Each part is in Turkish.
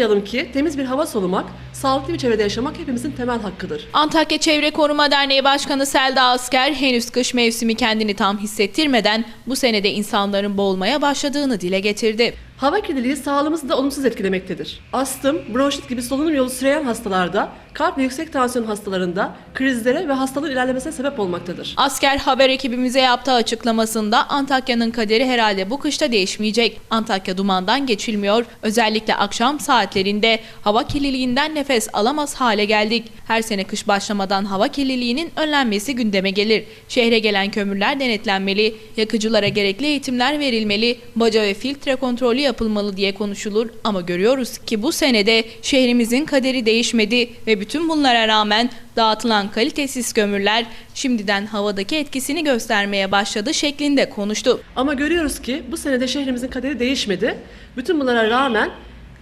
Unutmayalım ki temiz bir hava solumak, sağlıklı bir çevrede yaşamak hepimizin temel hakkıdır. Antakya Çevre Koruma Derneği Başkanı Selda Asker henüz kış mevsimi kendini tam hissettirmeden bu senede insanların boğulmaya başladığını dile getirdi. Hava kirliliği sağlığımızı da olumsuz etkilemektedir. Astım, bronşit gibi solunum yolu süreyen hastalarda, kalp ve yüksek tansiyon hastalarında krizlere ve hastalığın ilerlemesine sebep olmaktadır. Asker haber ekibimize yaptığı açıklamasında Antakya'nın kaderi herhalde bu kışta değişmeyecek. Antakya dumandan geçilmiyor. Özellikle akşam saatlerinde hava kirliliğinden nefes alamaz hale geldik. Her sene kış başlamadan hava kirliliğinin önlenmesi gündeme gelir. Şehre gelen kömürler denetlenmeli, yakıcılara gerekli eğitimler verilmeli, baca ve filtre kontrolü yapılmalı diye konuşulur. Ama görüyoruz ki bu senede şehrimizin kaderi değişmedi ve bütün bunlara rağmen dağıtılan kalitesiz kömürler şimdiden havadaki etkisini göstermeye başladı şeklinde konuştu. Ama görüyoruz ki bu senede şehrimizin kaderi değişmedi. Bütün bunlara rağmen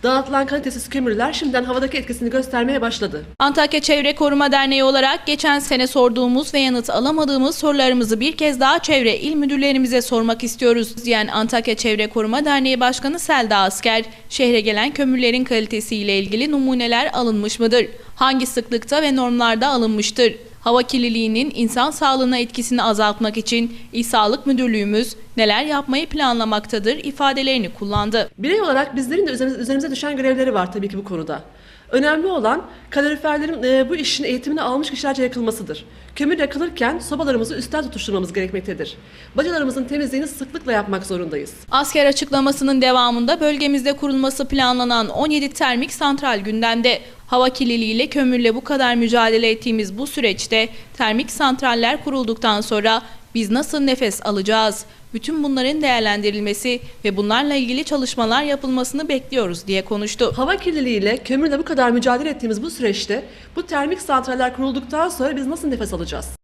dağıtılan kalitesiz kömürler şimdiden havadaki etkisini göstermeye başladı. Antakya Çevre Koruma Derneği olarak geçen sene sorduğumuz ve yanıt alamadığımız sorularımızı bir kez daha çevre il müdürlerimize sormak istiyoruz diyen Antakya Çevre Koruma Derneği Başkanı Selda Asker, şehre gelen kömürlerin kalitesiyle ilgili numuneler alınmış mıdır? Hangi sıklıkta ve normlarda alınmıştır? Hava kirliliğinin insan sağlığına etkisini azaltmak için İl Sağlık Müdürlüğümüz neler yapmayı planlamaktadır ifadelerini kullandı. Birey olarak bizlerin de üzerimize, düşen görevleri var tabii ki bu konuda. Önemli olan kaloriferlerin e, bu işin eğitimini almış kişilerce yakılmasıdır. Kömür yakılırken sobalarımızı üstten tutuşturmamız gerekmektedir. Bacalarımızın temizliğini sıklıkla yapmak zorundayız. Asker açıklamasının devamında bölgemizde kurulması planlanan 17 termik santral gündemde. Hava kirliliğiyle kömürle bu kadar mücadele ettiğimiz bu süreçte termik santraller kurulduktan sonra biz nasıl nefes alacağız? Bütün bunların değerlendirilmesi ve bunlarla ilgili çalışmalar yapılmasını bekliyoruz diye konuştu. Hava kirliliğiyle kömürle bu kadar mücadele ettiğimiz bu süreçte bu termik santraller kurulduktan sonra biz nasıl nefes alacağız?